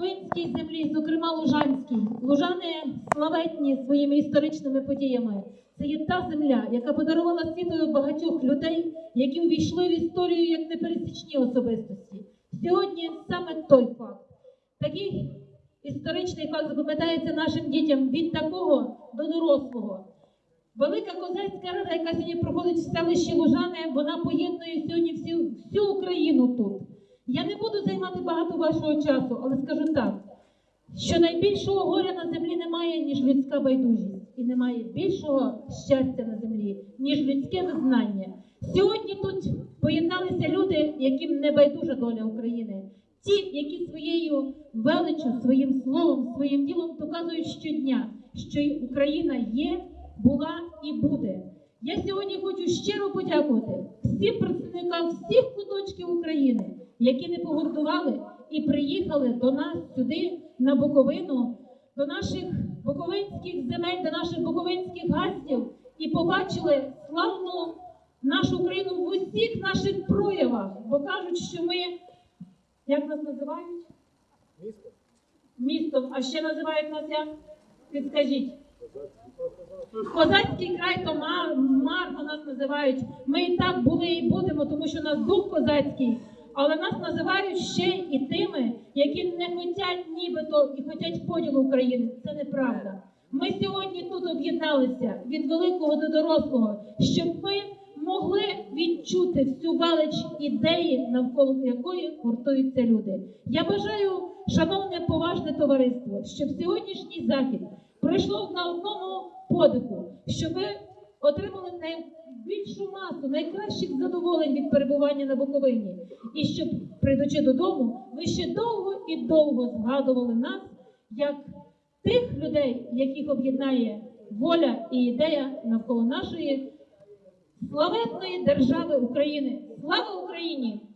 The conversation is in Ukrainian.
Буковинській землі, зокрема Лужанській. Лужани славетні своїми історичними подіями. Це є та земля, яка подарувала світові багатьох людей, які увійшли в історію як непересічні особистості. Сьогодні саме той факт. Такий історичний факт запам'ятається нашим дітям від такого до дорослого. Велика козацька рада, яка сьогодні проходить в селищі Лужани, вона поєднує сьогодні всю, всю Україну тут. Я не буду займати багато вашого часу, але скажу так, що найбільшого горя на землі немає, ніж людська байдужість, і немає більшого щастя на землі, ніж людське визнання. Сьогодні тут поєдналися люди, яким не байдужа доля України. Ті, які своєю величчю, своїм словом, своїм ділом показують щодня, що Україна є, була і буде. Я сьогодні хочу щиро подякувати всім представникам всіх куточків України, які не погордували і приїхали до нас сюди, на Буковину, до наших буковинських земель, до наших буковинських гастів і побачили славну нашу Україну в усіх наших проявах, бо кажуть, що ми, як нас називають? Містом. А ще називають нас як? Підскажіть. Козацький край то мар, марно нас називають. Ми і так були і будемо, тому що у нас дух козацький, але нас називають ще і тими, які не хочуть нібито і хочуть поділу України. Це неправда. Ми сьогодні тут об'єдналися від великого до дорослого, щоб ми могли відчути всю велич ідеї, навколо якої гуртуються люди. Я бажаю, шановне поважне товариство, щоб сьогоднішній захід пройшло на одному подиху, щоб отримали найбільшу масу найкращих задоволень від перебування на Буковині, і щоб, прийдучи додому, ви ще довго і довго згадували нас як тих людей, яких об'єднає воля і ідея навколо нашої славетної держави України. Слава Україні!